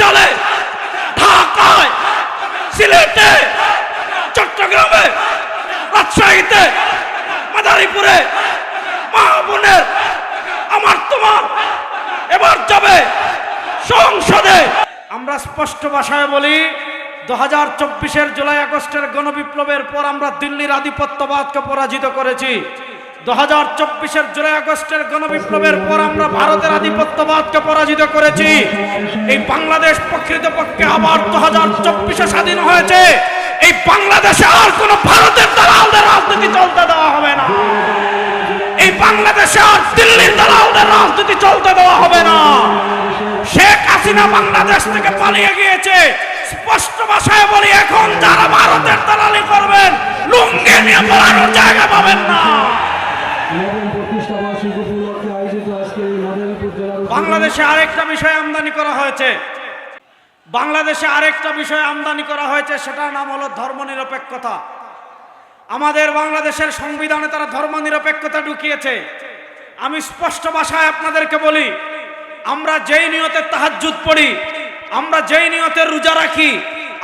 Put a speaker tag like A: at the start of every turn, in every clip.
A: সালে ঢাকায়, সিলেটে, চট্টগ্রামে, রাজশাহীতে, মাদারীপুরে মা বোনের আমার তোমার, এবার যাবে সংসদে। আমরা স্পষ্ট ভাষায় বলি দু হাজার চব্বিশের জুলাই আগস্টের গণবিপ্লবের পর আমরা দিল্লির আধিপত্যবাদকে পরাজিত করেছি। দু হাজার চব্বিশের জুলাই আগস্টের গণবিপ্লবের পর আমরা ভারতের আধিপত্যবাদকে পরাজিত করেছি। এই বাংলাদেশ প্রকৃতপক্ষে আবার দু হাজার চব্বিশে স্বাধীন হয়েছে। এই বাংলাদেশে আর কোন ভারতের দালালদের রাজনীতি চলতে দেওয়া হবে না। এই বাংলাদেশে আর দিল্লির দালালদের রাজনীতি চলতে দেওয়া হবে না। শেখ হাসিনা বাংলাদেশ থেকে পালিয়ে গিয়েছে। স্পষ্ট ভাষায় বলি, এখন যারা ভারতের দালালি করবেন, লুঙ্গি নিয়ে পড়ানোর জায়গা পাবেন না। বাংলাদেশে আরেকটা বিষয় আমদানি করা হয়েছে। বাংলাদেশে আরেকটা বিষয় আমদানি করা হয়েছে, সেটার নাম হলো ধর্মনিরপেক্ষতা। আমাদের বাংলাদেশের সংবিধানে তারা ধর্মনিরপেক্ষতা ঢুকিয়েছে। আমি স্পষ্ট ভাষায় আপনাদেরকে বলি, আমরা যেই নিয়তে তাহাজ্জুদ পড়ি, আমরা যেই নিয়তে রোজা রাখি,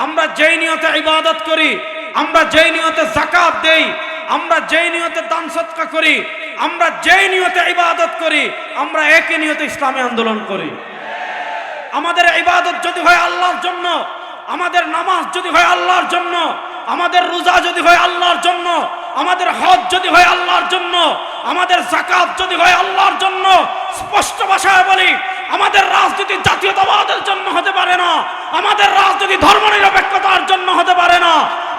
A: আমরা যেই নিয়তে ইবাদত করি, আমরা যেই নিয়তে জাকাত দেই আমরা যেই নিয়তে দান সৎকা করি, আমরা যেই নিয়তে ইবাদত করি, আমরা একই নিয়তে ইসলামী আন্দোলন করি। আমাদের ইবাদত যদি হয় আল্লাহর জন্য, আমাদের নামাজ যদি হয় আল্লাহর জন্য, আমাদের রোজা যদি হয় আল্লাহর জন্য, আমাদের হজ যদি হয় আল্লাহর জন্য, আমাদের জাকাত যদি হয় আল্লাহর জন্য স্পষ্ট ভাষায় বলি, আমাদের রাজনীতি জাতীয়তাবাদের জন্য হতে পারে না, আমাদের রাজনীতি ধর্মনিরপেক্ষতার জন্য হতে পারে না,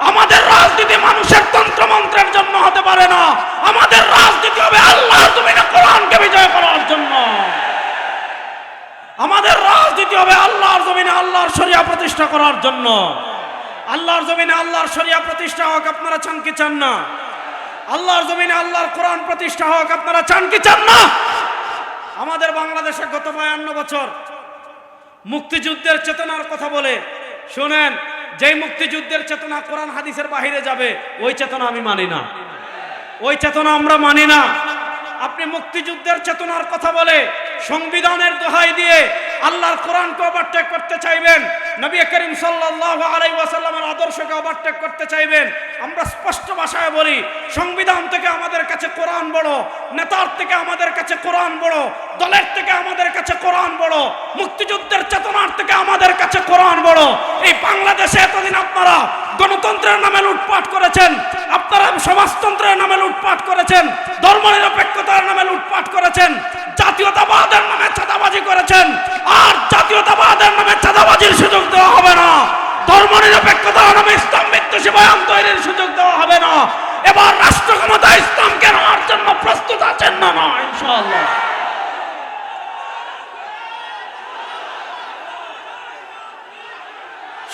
A: আমাদের রাজনীতি মানুষের তন্ত্রমন্ত্রের জন্য হতে পারে না, আমাদের রাজনীতি হবে আল্লাহর তুমি না কোরআনকে বিজয় করার জন্য। আমাদের রাজনীতি হবে আল্লাহর জমিনে আল্লাহর শরিয়া প্রতিষ্ঠা করার জন্য। আল্লাহর জমিনে আল্লাহর শরিয়া প্রতিষ্ঠা হোক, আপনারা চান কি চান না? আল্লাহর জমিনে আল্লাহর কোরআন প্রতিষ্ঠা হোক, আপনারা চান কি চান না? আমাদের বাংলাদেশে গত বায়ান্ন বছর মুক্তিযুদ্ধের চেতনার কথা বলে, শোনেন, যেই মুক্তিযুদ্ধের চেতনা কোরআন হাদিসের বাহিরে যাবে, ওই চেতনা আমি মানি না। ওই চেতনা আমরা মানি না। আপনি মুক্তিযুদ্ধের চেতনার কথা বলে, সংবিধানের দোহাই দিয়ে আল্লাহর কোরআনকে ওভারটেক করতে চাইবেন। নবী করিম সাল্লাল্লাহু আলাইহি ওয়াসাল্লামের আদর্শকে ওভারটেক করতে চাইবেন। আমরা স্পষ্ট ভাষায় বলি, সংবিধান থেকে আমাদের কাছে কোরআন বড়, নেতার থেকে আমাদের কাছে কোরআন বড়, দলের থেকে আমাদের কাছে কোরআন বড়, মুক্তিযুদ্ধের চেতনার থেকে আমাদের কাছে কোরআন বড়। এই বাংলাদেশে এতদিন আপনারা গণতন্ত্রের নামে লুটপাট করেছেন, আপনারা সমাজতন্ত্রের নামে লুটপাট করেছেন, ধর্মনিরপেক্ষতার নামে লুটপাট করেছেন, জাতীয়তাবাদের নামে চাঁদাবাজি করেছেন আর জাতীয়তাবাদের নামে চাঁদাবাজির সুযোগ দেওয়া হবে না ধর্মনিরপেক্ষতার নামে ইসলাম বিদ্বেষী বয়ান তৈরির সুযোগ দেওয়া হবে না। এবার রাষ্ট্র ক্ষমতা ইসলামকে নেওয়ার জন্য প্রস্তুত আছেন না না, ইনশাআল্লাহ।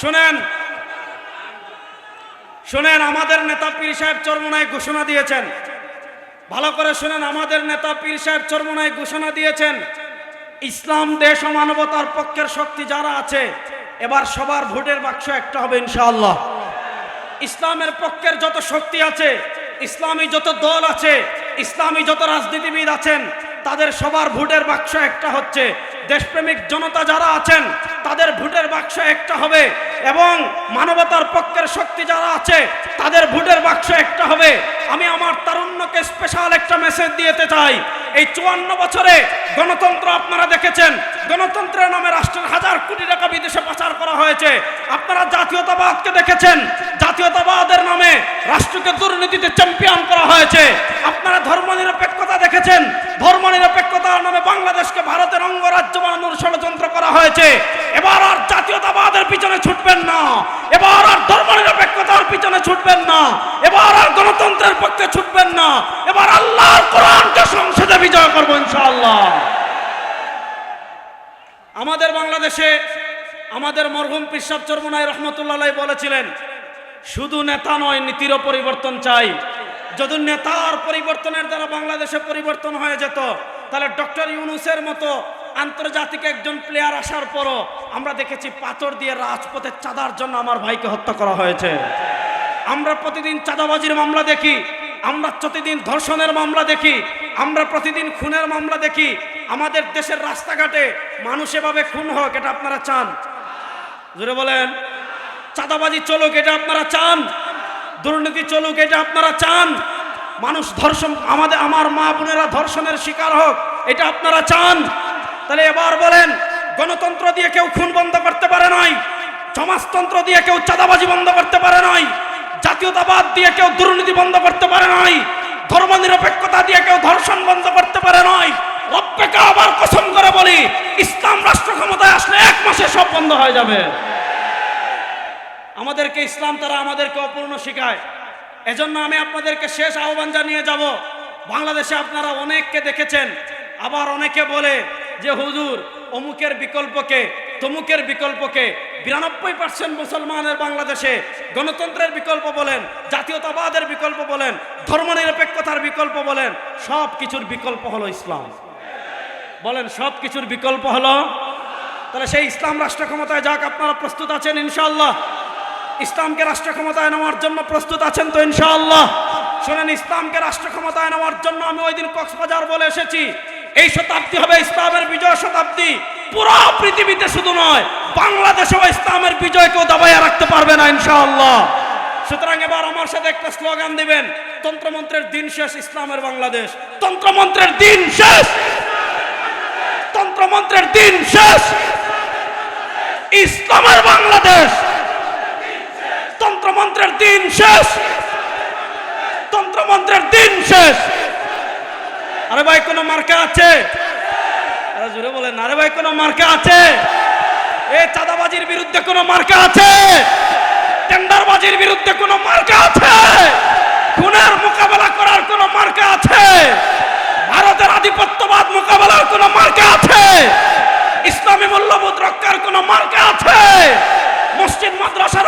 A: শুনেন শুনেন, আমাদের নেতা পীর সাহেব চরমনায় ঘোষণা দিয়েছেন। ভালো করে শুনেন, আমাদের নেতা পীর সাহেব চরমনায় ঘোষণা দিয়েছেন, ইসলাম দেশ ও মানবতার পক্ষের শক্তি যারা আছে এবার সবার ভোটের বাক্স একটা হবে ইনশাআল্লাহ। ইসলামের পক্ষের যত শক্তি আছে, ইসলামী যত দল আছে, ইসলামী যত রাজনীতিবিদ আছেন, তাদের সবার ভোটের বাক্স একটা হচ্ছে। দেশপ্রেমিক জনতা যারা আছেন, তাদের ভোটের বাক্স একটা হবে এবং মানবতার পক্ষের শক্তি যারা আছে, তাদের ভোটের বাক্স একটা হবে। আমি আমার তারুণ্যকে স্পেশাল একটা মেসেজ দিতে চাই। এই চুয়ান্ন বছরে গণতন্ত্র আপনারা দেখেছেন। গণতন্ত্রের নামে রাষ্ট্রের হাজার কোটি টাকা বিদেশে পাচার করা হয়েছে। আপনারা জাতীয়তাবাদকে দেখেছেন। জাতীয়তাবাদের নামে রাষ্ট্রকে দুর্নীতিতে চ্যাম্পিয়ন করা হয়েছে। আপনারা ধর্মনিরপেক্ষতা দেখেছেন। ধর্মনিরপেক্ষতার নামে বাংলাদেশকে ভারতের অঙ্গরাজ্য বানানোর ষড়যন্ত্র করা হয়েছে। এবার আর জাতীয়তাবাদের পিছনে ছুটবেন না। এবার আর ধর্মনিরপেক্ষতার পিছনে ছুটবেন না। এবার আর গণতন্ত্রের পক্ষে ছুটবেন না। এবার আল্লাহর কোরআনকে সংসদে বিজয় করব ইনশাআল্লাহ। আমাদের বাংলাদেশে আমাদের মরহুম পিসাব চরমনাই রহমতুল্লাহ বলেছিলেন, শুধু নেতা নয়, নীতিরও পরিবর্তন চাই। যদি নেতার পরিবর্তনের দ্বারা বাংলাদেশে পরিবর্তন হয়ে যেত, তাহলে ডক্টর ইউনুসের মতো আন্তর্জাতিক একজন প্লেয়ার আসার পরও আমরা দেখেছি পাথর দিয়ে রাজপথের চাঁদার জন্য আমার ভাইকে হত্যা করা হয়েছে। আমরা প্রতিদিন চাঁদাবাজির মামলা দেখি, আমরা প্রতিদিন ধর্ষণের মামলা দেখি, আমরা প্রতিদিন খুনের মামলা দেখি, আমাদের দেশের রাস্তাঘাটে মানুষ এভাবে খুন হোক, এটা আপনারা চান? জোরে বলেন। চাঁদাবাজি চলুক, এটা আপনারা চান? দুর্নীতি চলুক, এটা আপনারা চান? মানুষ ধর্ষণ, আমাদের, আমার মা বোনেরা ধর্ষণের শিকার হোক, এটা আপনারা চান? তাহলে এবার বলেন, গণতন্ত্র দিয়ে কেউ খুন বন্ধ করতে পারে নয় সমাজতন্ত্র দিয়ে কেউ চাঁদাবাজি বন্ধ করতে পারে নাই? জাতীয়তাবাদ দিয়ে কেউ দুর্নীতি বন্ধ করতে পারে নাই, ধর্মনিরপেক্ষতা দিয়ে কেউ ধর্ষণ বন্ধ করতে পারে নাই, রব্বেকে আবার কসম করে বলি, ইসলাম রাষ্ট্র ক্ষমতায় আসলে এক মাসে সব বন্ধ হয়ে যাবে। আমাদেরকে ইসলাম তারা আমাদেরকে অপূর্ণ শেখায়। এজন্য আমি আপনাদেরকে শেষ আহ্বান জানিয়ে যাব, বাংলাদেশে আপনারা অনেককে দেখেছেন, আবার অনেকে বলে যে, হুজুর, অমুকের বিকল্পকে তমুকের বিকল্পকে বিরানব্বই পার্সেন্ট মুসলমানের বাংলাদেশে গণতন্ত্রের বিকল্প বলেন, জাতীয়তাবাদের বিকল্প বলেন, ধর্মনিরপেক্ষতার বিকল্প বলেন সব কিছুর বিকল্প হলো ইসলাম। বলেন সব কিছুর বিকল্প হলো, তাহলে সেই ইসলাম রাষ্ট্র ক্ষমতায় যাক, আপনারা প্রস্তুত আছেন ইনশাআল্লাহ? ইসলামকে রাষ্ট্র ক্ষমতায় নেওয়ার জন্য প্রস্তুত আছেন তো ইনশাআল্লাহ? শোনেন, ইসলামকে রাষ্ট্র ক্ষমতায় নেওয়ার জন্য আমি ওই দিন কক্সবাজার বলে এসেছি। এই শতাব্দী হবে ইসলামের বিজয় শতাব্দী। পুরো পৃথিবীতে শুধু নয় বাংলাদেশেও ইসলামের বিজয় কেউ দাবাইয়া রাখতে পারবে না ইনশাআল্লাহ। সুতরাং এবার আমার সাথে একটা স্লোগান দিবেন, তন্ত্রমন্ত্রের দিন শেষ, ইসলামের বাংলাদেশ। তন্ত্রমন্ত্রের দিন শেষ! তন্ত্রমন্ত্রের দিন শেষ! ইসলামের বাংলাদেশ! তন্ত্রমন্ত্রের দিন শেষ! তন্ত্রমন্ত্রের দিন শেষ! আরে ভাই, কোনো মার্কা আছে? আরে জোরে বলেন, আরে ভাই, কোনো মার্কা আছে? এই চাঁদাবাজির বিরুদ্ধে কোনো মার্কা আছে? টেন্ডারবাজির বিরুদ্ধে কোনো মার্কা আছে? খুনের মোকাবেলা করার কোনো মার্কা আছে? ভারতের আধিপত্যবাদ মোকাবেলার কোনো মার্কা আছে? ইসলামী মূল্যবোধ রক্ষার কোনো মার্কা আছে? মসজিদ মাদ্রাসা